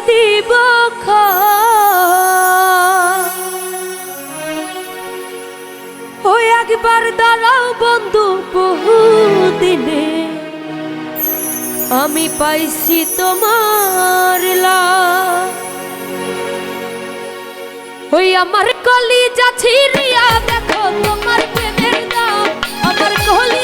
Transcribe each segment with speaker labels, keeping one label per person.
Speaker 1: দিব ওই একবার দাঁড়াও বন্ধু বহু দিনে আমি পাইছি তোমার ওই আমার কলি যা ছিড়িয়া দেখো তোমার প্রেমের দাম। আমার কলি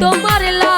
Speaker 1: তোমার লাগ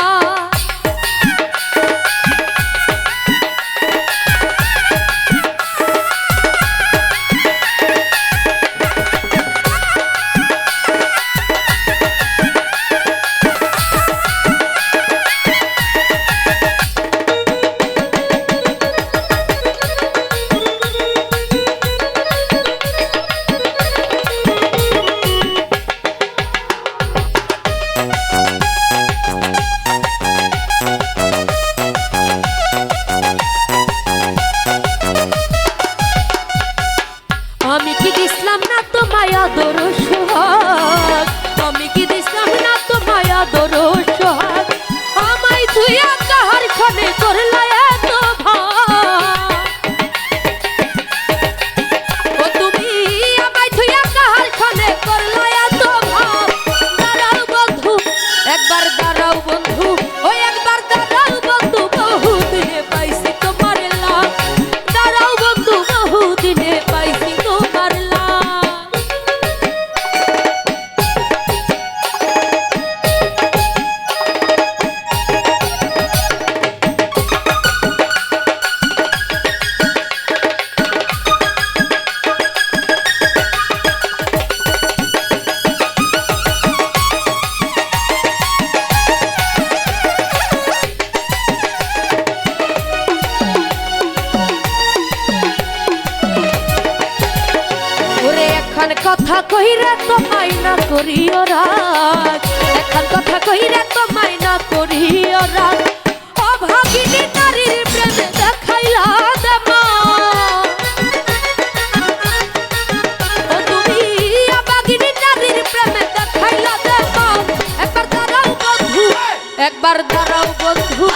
Speaker 1: কথা কইরে তো মাইনা করিও রাগ। এখন কথা কইরে তো মাইনা করিও রাগ। অভাগিনী নারীর প্রেমে দেখাইলা একবার দাঁড়াও বন্ধু।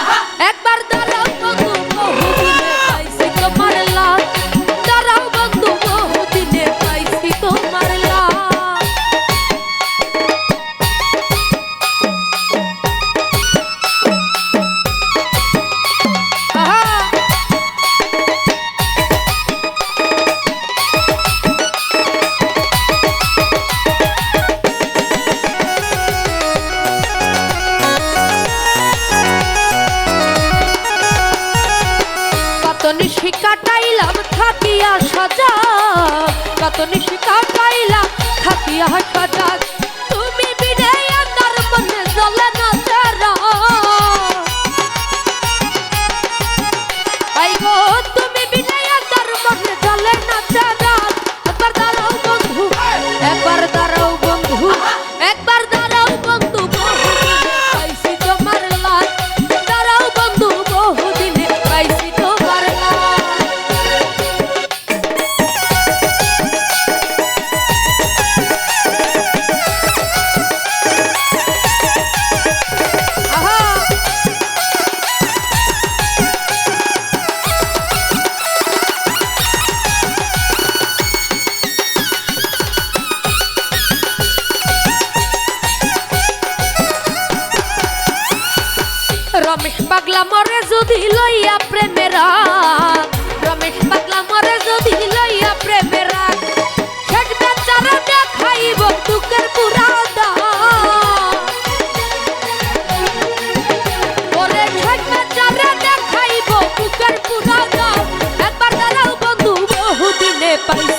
Speaker 1: নিশি কাটাইলাম থাকিয়া সজা। কত নিশি কাটাইলাম থাকিয়া সজা। তুমি বিনে আমার মনে জ্বলে না তারা আই গো তুমি বিনে আমার মনে রমেশ পাগলা মরে যদি লইয়া প্রেমেরা, রমেশ পাগলা মরে যদি লইয়া প্রেমেরা শেষ বেচারা দেখাইব দুঃখের পুরা একবার